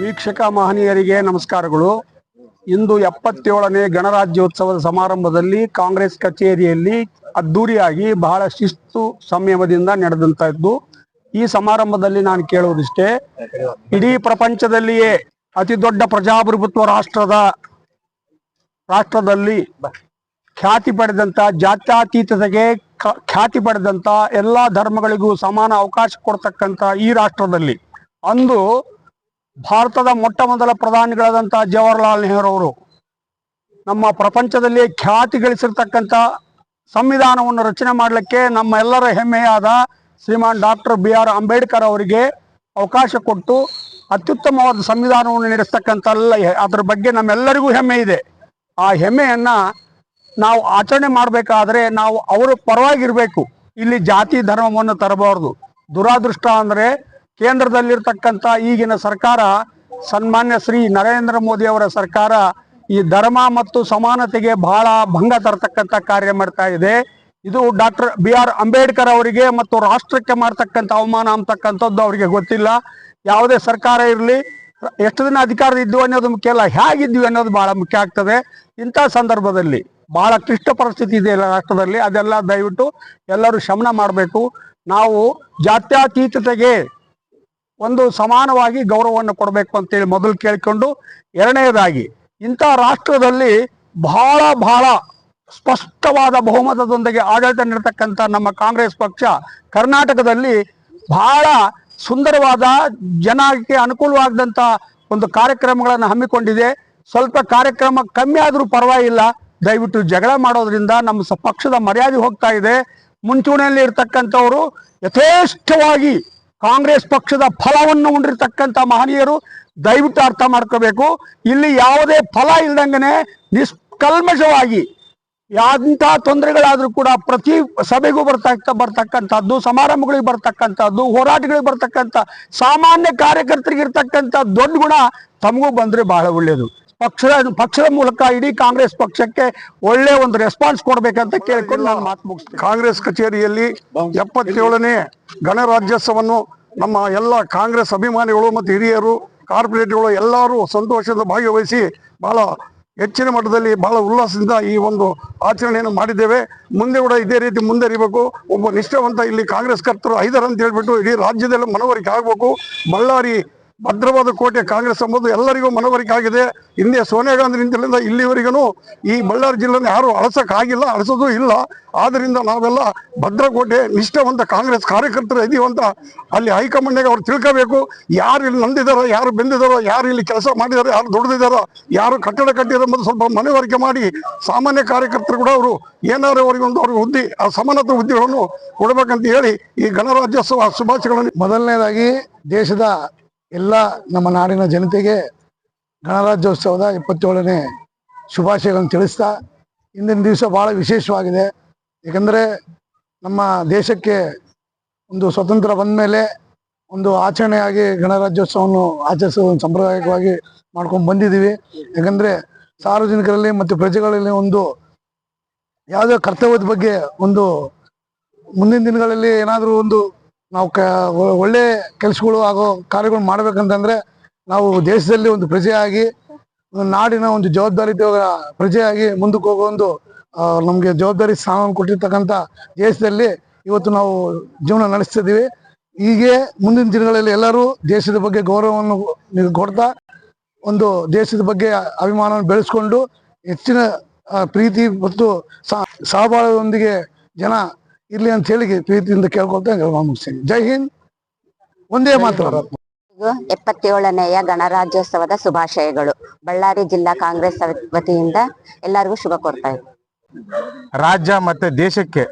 ವೀಕ್ಷಕ ಮಹನೀಯರಿಗೆ ನಮಸ್ಕಾರಗಳು. ಇಂದು ಎಪ್ಪತ್ತೇಳನೇ ಗಣರಾಜ್ಯೋತ್ಸವದ ಸಮಾರಂಭದಲ್ಲಿ ಕಾಂಗ್ರೆಸ್ ಕಚೇರಿಯಲ್ಲಿ ಅದ್ದೂರಿಯಾಗಿ ಬಹಳ ಶಿಸ್ತು ಸಂಯಮದಿಂದ ನಡೆದಂತದ್ದು ಈ ಸಮಾರಂಭದಲ್ಲಿ ನಾನು ಕೇಳುವುದಿಷ್ಟೇ, ಇಡೀ ಪ್ರಪಂಚದಲ್ಲಿಯೇ ಅತಿ ದೊಡ್ಡ ಪ್ರಜಾಪ್ರಭುತ್ವ ರಾಷ್ಟ್ರದ, ರಾಷ್ಟ್ರದಲ್ಲಿ ಖ್ಯಾತಿ ಪಡೆದಂತ, ಜಾತ್ಯಾತೀತತೆಗೆ ಖ್ಯಾತಿ ಪಡೆದಂತ ಎಲ್ಲಾ ಧರ್ಮಗಳಿಗೂ ಸಮಾನ ಅವಕಾಶ ಕೊಡ್ತಕ್ಕಂತ ಈ ರಾಷ್ಟ್ರದಲ್ಲಿ. ಅಂದು ಭಾರತದ ಮೊಟ್ಟ ಮೊದಲ ಪ್ರಧಾನಿಗಳಾದಂಥ ಜವಾಹರ್ಲಾಲ್ ನೆಹರು ಅವರು ನಮ್ಮ ಪ್ರಪಂಚದಲ್ಲಿ ಖ್ಯಾತಿ ಗಳಿಸಿರ್ತಕ್ಕಂಥ ಸಂವಿಧಾನವನ್ನು ರಚನೆ ಮಾಡಲಿಕ್ಕೆ ನಮ್ಮ ಎಲ್ಲರ ಹೆಮ್ಮೆಯಾದ Shriman doctor B R Ambedkar ಅವರಿಗೆ ಅವಕಾಶ ಕೊಟ್ಟು ಅತ್ಯುತ್ತಮವಾದ ಸಂವಿಧಾನವನ್ನು ನಡೆಸ್ತಕ್ಕಂಥ ಅದರ ಬಗ್ಗೆ ನಮ್ಮೆಲ್ಲರಿಗೂ ಹೆಮ್ಮೆ ಇದೆ. ಆ ಹೆಮ್ಮೆಯನ್ನು ನಾವು ಆಚರಣೆ ಮಾಡಬೇಕಾದ್ರೆ ನಾವು ಅವರ ಪರವಾಗಿರಬೇಕು. ಇಲ್ಲಿ ಜಾತಿ ಧರ್ಮವನ್ನು ತರಬಾರದು. ದುರಾದೃಷ್ಟ ಅಂದ್ರೆ ಕೇಂದ್ರದಲ್ಲಿರ್ತಕ್ಕಂಥ ಈಗಿನ ಸರ್ಕಾರ, ಸನ್ಮಾನ್ಯ ಶ್ರೀ ನರೇಂದ್ರ ಮೋದಿ ಅವರ ಸರ್ಕಾರ ಈ ಧರ್ಮ ಮತ್ತು ಸಮಾನತೆಗೆ ಬಹಳ ಭಂಗ ತರತಕ್ಕಂಥ ಕಾರ್ಯ ಮಾಡ್ತಾ ಇದೆ. ಇದು ಡಾಕ್ಟರ್ ಬಿ ಆರ್ ಅಂಬೇಡ್ಕರ್ ಅವರಿಗೆ ಮತ್ತು ರಾಷ್ಟ್ರಕ್ಕೆ ಮಾಡ್ತಕ್ಕಂಥ ಅವಮಾನ ಅಂತಕ್ಕಂಥದ್ದು ಅವರಿಗೆ ಗೊತ್ತಿಲ್ಲ. ಯಾವುದೇ ಸರ್ಕಾರ ಇರಲಿ, ಎಷ್ಟು ದಿನ ಅಧಿಕಾರ ಇದ್ವು ಅನ್ನೋದು ಮುಖ್ಯ ಅಲ್ಲ, ಹೇಗಿದ್ವಿ ಅನ್ನೋದು ಬಹಳ ಮುಖ್ಯ ಆಗ್ತದೆ. ಇಂಥ ಸಂದರ್ಭದಲ್ಲಿ ಬಹಳ ಕ್ಲಿಷ್ಟ ಪರಿಸ್ಥಿತಿ ಇದೆ ರಾಷ್ಟ್ರದಲ್ಲಿ. ಅದೆಲ್ಲ ದಯವಿಟ್ಟು ಎಲ್ಲರೂ ಶಮನ ಮಾಡಬೇಕು. ನಾವು ಜಾತ್ಯತೀತತೆಗೆ ಒಂದು ಸಮಾನವಾಗಿ ಗೌರವವನ್ನು ಕೊಡಬೇಕು ಅಂತೇಳಿ ಮೊದಲು ಕೇಳಿಕೊಂಡು, ಎರಡನೇದಾಗಿ ಇಂಥ ರಾಷ್ಟ್ರದಲ್ಲಿ ಬಹಳ ಬಹಳ ಸ್ಪಷ್ಟವಾದ ಬಹುಮತದೊಂದಿಗೆ ಆಡಳಿತ ನೀಡತಕ್ಕಂಥ ನಮ್ಮ ಕಾಂಗ್ರೆಸ್ ಪಕ್ಷ ಕರ್ನಾಟಕದಲ್ಲಿ ಬಹಳ ಸುಂದರವಾದ ಜನಕ್ಕೆ ಅನುಕೂಲವಾದಂಥ ಒಂದು ಕಾರ್ಯಕ್ರಮಗಳನ್ನು ಹಮ್ಮಿಕೊಂಡಿದೆ. ಸ್ವಲ್ಪ ಕಾರ್ಯಕ್ರಮ ಕಮ್ಮಿ ಆದರೂ ಪರವಾಗಿಲ್ಲ. ದಯವಿಟ್ಟು ಜಗಳ ಮಾಡೋದ್ರಿಂದ ನಮ್ಮ ಪಕ್ಷದ ಮರ್ಯಾದೆ ಹೋಗ್ತಾ ಇದೆ. ಮುಂಚೂಣಿಯಲ್ಲಿ ಇರ್ತಕ್ಕಂಥವರು ಯಥೇಚ್ಛವಾಗಿ ಕಾಂಗ್ರೆಸ್ ಪಕ್ಷದ ಫಲವನ್ನು ಉಂಡಿರ್ತಕ್ಕಂಥ ಮಹನೀಯರು ದಯವಿಟ್ಟು ಅರ್ಥ ಮಾಡ್ಕೋಬೇಕು. ಇಲ್ಲಿ ಯಾವುದೇ ಫಲ ಇಲ್ದಂಗನೆ ನಿಷ್ಕಲ್ಮಶವಾಗಿ ಎಂಥ ತೊಂದರೆಗಳಾದರೂ ಕೂಡ ಪ್ರತಿ ಸಭೆಗೂ ಬರ್ತಕ್ಕ, ಬರ್ತಕ್ಕಂಥದ್ದು, ಸಮಾರಂಭಗಳಿಗೆ ಬರ್ತಕ್ಕಂಥದ್ದು, ಹೋರಾಟಗಳಿಗೆ ಬರ್ತಕ್ಕಂಥ ಸಾಮಾನ್ಯ ಕಾರ್ಯಕರ್ತರಿಗೆ ಇರ್ತಕ್ಕಂಥ ದೊಡ್ಡ ಗುಣ ತಮಗೂ ಬಂದ್ರೆ ಬಹಳ ಒಳ್ಳೆಯದು ಪಕ್ಷದ ಪಕ್ಷದ ಮೂಲಕ ಇಡೀ ಕಾಂಗ್ರೆಸ್ ಪಕ್ಷಕ್ಕೆ ಒಳ್ಳೆ ಒಂದು ರೆಸ್ಪಾನ್ಸ್ ಕೊಡ್ಬೇಕಂತ ಕೇಳ್ಕೊಂಡು ನಾನು ಮಾತು ಮುಗಿಸ್ತೇನೆ. ಕಾಂಗ್ರೆಸ್ ಕಚೇರಿಯಲ್ಲಿ ಎಪ್ಪತ್ತೇಳನೇ ಗಣರಾಜ್ಯೋತ್ಸವವನ್ನು ನಮ್ಮ ಎಲ್ಲ ಕಾಂಗ್ರೆಸ್ ಅಭಿಮಾನಿಗಳು ಮತ್ತು ಹಿರಿಯರು ಕಾರ್ಪೊರೇಟ್ಗಳು ಎಲ್ಲರೂ ಸಂತೋಷದಿಂದ ಭಾಗವಹಿಸಿ ಬಹಳ ಹೆಚ್ಚಿನ ಮಟ್ಟದಲ್ಲಿ ಬಹಳ ಉಲ್ಲಾಸದಿಂದ ಈ ಒಂದು ಆಚರಣೆಯನ್ನು ಮಾಡಿದ್ದೇವೆ. ಮುಂದೆ ಕೂಡ ಇದೇ ರೀತಿ ಮುಂದರಿಬೇಕು. ಒಬ್ಬ ನಿಷ್ಠಾವಂತ ಇಲ್ಲಿ ಕಾಂಗ್ರೆಸ್ ಕರ್ತರು ಐದರಂತ ಅಂತ ಹೇಳ್ಬಿಟ್ಟು ಇಡೀ ರಾಜ್ಯದಲ್ಲಿ ಮನವರಿಕೆ ಆಗಬೇಕು. ಬಳ್ಳಾರಿ ಭದ್ರವಾದ ಕೋಟೆ ಕಾಂಗ್ರೆಸ್ ಎಂಬುದು ಎಲ್ಲರಿಗೂ ಮನವರಿಕೆ ಆಗಿದೆ. ಹಿಂದೆ ಸೋನಿಯಾ ಗಾಂಧಿ ನಿಂತಲಿಂದ ಇಲ್ಲಿವರೆಗೂ ಈ ಬಳ್ಳಾರಿ ಜಿಲ್ಲೆನ ಯಾರು ಅಳಸಕ್ ಆಗಿಲ್ಲ, ಅಳಿಸೋದು ಇಲ್ಲ. ಆದ್ದರಿಂದ ನಾವೆಲ್ಲ ಭದ್ರಕೋಟೆ ನಿಷ್ಠವಂತ ಕಾಂಗ್ರೆಸ್ ಕಾರ್ಯಕರ್ತರು ಇದೀವಂತ. ಅಲ್ಲಿ ಹೈಕಮಾಂಡ್ಗೆ ಅವ್ರು ತಿಳ್ಕೋಬೇಕು, ಯಾರು ಇಲ್ಲಿ ನಂದಿದಾರೋ, ಯಾರು ಬೆಂದಿದಾರೋ, ಯಾರು ಇಲ್ಲಿ ಕೆಲಸ ಮಾಡಿದಾರೋ, ಯಾರು ದುಡಿದಿದಾರೋ, ಯಾರು ಕಟ್ಟಡ ಕಟ್ಟಿದಾರೋ ಎಂಬುದು ಸ್ವಲ್ಪ ಮನವರಿಕೆ ಮಾಡಿ ಸಾಮಾನ್ಯ ಕಾರ್ಯಕರ್ತರು ಕೂಡ ಅವರು ಏನಾದ್ರು ಅವರಿಗೊಂದು ಅವ್ರಿಗೆ ಹುದ್ದೆ ಆ ಸಮಾನತೆ ಹುದ್ದೆಗಳನ್ನು ಕೊಡಬೇಕಂತ ಹೇಳಿ ಈ ಗಣರಾಜ್ಯೋತ್ಸವ ಶುಭಾಶಯಗಳನ್ನು ಮೊದಲನೇದಾಗಿ ದೇಶದ ಎಲ್ಲ ನಮ್ಮ ನಾಡಿನ ಜನತೆಗೆ ಗಣರಾಜ್ಯೋತ್ಸವದ ಇಪ್ಪತ್ತೇಳನೇ ಶುಭಾಶಯಗಳನ್ನು ತಿಳಿಸ್ತಾ ಇಂದಿನ ದಿವಸ ಬಹಳ ವಿಶೇಷವಾಗಿದೆ. ಏಕೆಂದರೆ ನಮ್ಮ ದೇಶಕ್ಕೆ ಒಂದು ಸ್ವತಂತ್ರ ಬಂದ ಮೇಲೆ ಒಂದು ಆಚರಣೆಯಾಗಿ ಗಣರಾಜ್ಯೋತ್ಸವವನ್ನು ಆಚರಿಸುವ ಸಂಪ್ರದಾಯಿಕವಾಗಿ ಮಾಡ್ಕೊಂಡು ಬಂದಿದ್ದೀವಿ. ಯಾಕಂದ್ರೆ ಸಾರ್ವಜನಿಕರಲ್ಲಿ ಮತ್ತು ಪ್ರಜೆಗಳಲ್ಲಿ ಒಂದು ಯಾವುದೇ ಕರ್ತವ್ಯದ ಬಗ್ಗೆ ಒಂದು ಮುಂದಿನ ದಿನಗಳಲ್ಲಿ ಏನಾದರೂ ಒಂದು ನಾವು ಕ ಒಳ್ಳೆ ಕೆಲಸಗಳು ಹಾಗೂ ಕಾರ್ಯಗಳು ಮಾಡಬೇಕಂತಂದ್ರೆ ನಾವು ದೇಶದಲ್ಲಿ ಒಂದು ಪ್ರಜೆಯಾಗಿ, ನಾಡಿನ ಒಂದು ಜವಾಬ್ದಾರಿ ಪ್ರಜೆಯಾಗಿ ಮುಂದಕ್ಕೆ ಹೋಗೋ ಒಂದು ನಮಗೆ ಜವಾಬ್ದಾರಿ ಸ್ಥಾನವನ್ನು ಕೊಟ್ಟಿರ್ತಕ್ಕಂಥ ದೇಶದಲ್ಲಿ ಇವತ್ತು ನಾವು ಜೀವನ ನಡೆಸ್ತಿದ್ದೀವಿ. ಹೀಗೆ ಮುಂದಿನ ದಿನಗಳಲ್ಲಿ ಎಲ್ಲರೂ ದೇಶದ ಬಗ್ಗೆ ಗೌರವವನ್ನು ಕೊಡ್ತಾ, ಒಂದು ದೇಶದ ಬಗ್ಗೆ ಅಭಿಮಾನವನ್ನು ಬೆಳೆಸ್ಕೊಂಡು, ಹೆಚ್ಚಿನ ಪ್ರೀತಿ ಮತ್ತು ಸಹ- ಸಹಬಾಳ್ವೆಯೊಂದಿಗೆ ಜನ ಇರ್ಲಿ ಅಂತ ಹೇಳಿ ಪ್ರೀತಿಯಿಂದ ಕೇಳ್ಕೊಳ್ತಾ ನಾನು ಮುಗಿಸ್ತೀನಿ. ಜೈ ಹಿಂದ್. ಒಂದೇ ಮಾತ್ರ ಎಪ್ಪತ್ತೇಳನೆಯ ಗಣರಾಜ್ಯೋತ್ಸವದ ಶುಭಾಶಯಗಳು. ಬಳ್ಳಾರಿ ಜಿಲ್ಲಾ ಕಾಂಗ್ರೆಸ್ ವತಿಯಿಂದ ಎಲ್ಲರಿಗೂ ಶುಭ ಕೋರ್ತಾ ಇದ್ದೀನಿ ರಾಜ್ಯ ಮತ್ತೆ ದೇಶಕ್ಕೆ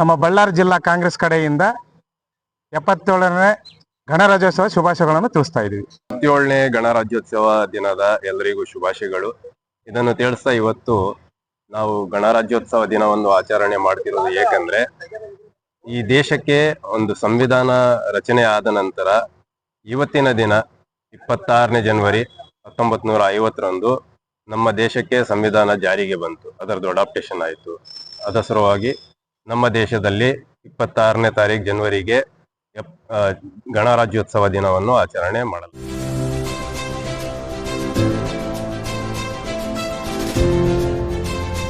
ನಮ್ಮ ಬಳ್ಳಾರಿ ಜಿಲ್ಲಾ ಕಾಂಗ್ರೆಸ್ ಕಡೆಯಿಂದ ಎಪ್ಪತ್ತೇಳನೇ ಗಣರಾಜ್ಯೋತ್ಸವ ಶುಭಾಶಯಗಳನ್ನು ತಿಳಿಸ್ತಾ ಇದ್ದೀವಿ. ಎಪ್ಪತ್ತೇಳನೇ ಗಣರಾಜ್ಯೋತ್ಸವ ದಿನದ ಎಲ್ಲರಿಗೂ ಶುಭಾಶಯಗಳು. ಇದನ್ನು ತಿಳಿಸ್ತಾ ಇವತ್ತು ನಾವು ಗಣರಾಜ್ಯೋತ್ಸವ ದಿನವನ್ನು ಆಚರಣೆ ಮಾಡ್ತಿರೋದು ಏಕೆಂದ್ರೆ ಈ ದೇಶಕ್ಕೆ ಒಂದು ಸಂವಿಧಾನ ರಚನೆ ಆದ ನಂತರ ಇವತ್ತಿನ ದಿನ ಇಪ್ಪತ್ತಾರನೇ ಜನವರಿ ಹತ್ತೊಂಬತ್ ನೂರ ಐವತ್ತರಂದು ನಮ್ಮ ದೇಶಕ್ಕೆ ಸಂವಿಧಾನ ಜಾರಿಗೆ ಬಂತು. ಅದರದ್ದು ಅಡಾಪ್ಟೇಷನ್ ಆಯಿತು. ಅದಸರವಾಗಿ ನಮ್ಮ ದೇಶದಲ್ಲಿ ಇಪ್ಪತ್ತಾರನೇ ತಾರೀಕು ಜನವರಿಗೆ ಗಣರಾಜ್ಯೋತ್ಸವ ದಿನವನ್ನು ಆಚರಣೆ ಮಾಡಲಾಗಿದೆ.